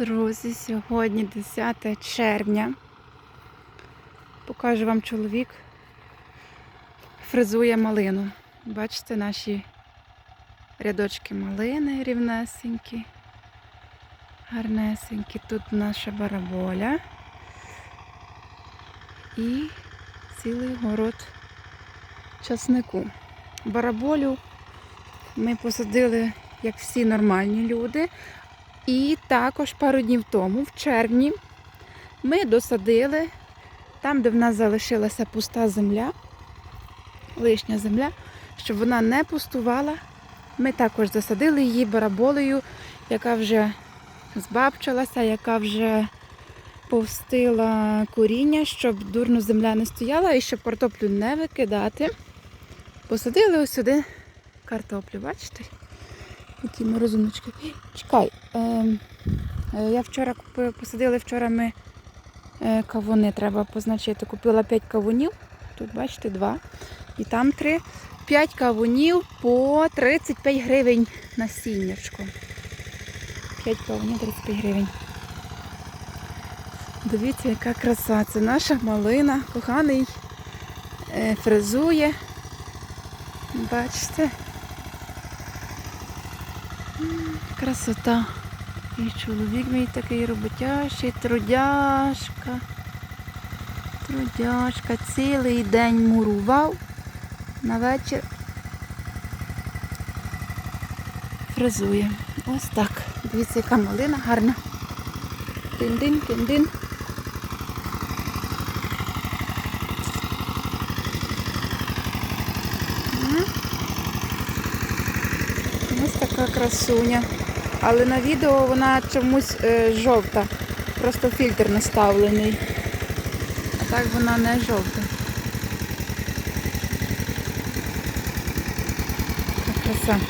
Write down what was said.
Друзі, сьогодні 10 червня. Покажу вам чоловік. Фрезує малину. Бачите наші рядочки малини рівнесенькі, гарнесенькі. Тут наша бараболя і цілий город часнику. Бараболю ми посадили, як всі нормальні люди. І також пару днів тому, в червні, ми досадили там, де в нас залишилася пуста земля, лишня земля, щоб вона не пустувала. Ми також засадили її бараболею, яка вже збабчилася, яка вже повстила коріння, щоб дурно земля не стояла і щоб картоплю не викидати. Посадили ось сюди картоплю, бачите? Які ми розумнички. Чекай, е, е, я вчора купила, посадили вчора ми е, кавуни, треба позначити. Купила 5 кавунів, тут бачите, 2. І там 3. 5 кавунів по 35 гривень насіннячко. 5 кавунів 35 гривень. Дивіться, яка краса. Це наша малина, коханий е, фрезує. Бачите? Красота. І чоловік мій такий роботящий, трудяшка. Трудяшка. Цілий день мурував. На вечір фрезує. Ось так. Дивіться, яка малина гарна. Тин-дин, тин-дин. Ось така красуня. Але на відео вона чомусь е, жовта. Просто фільтр наставлений. А так вона не жовта. Краса.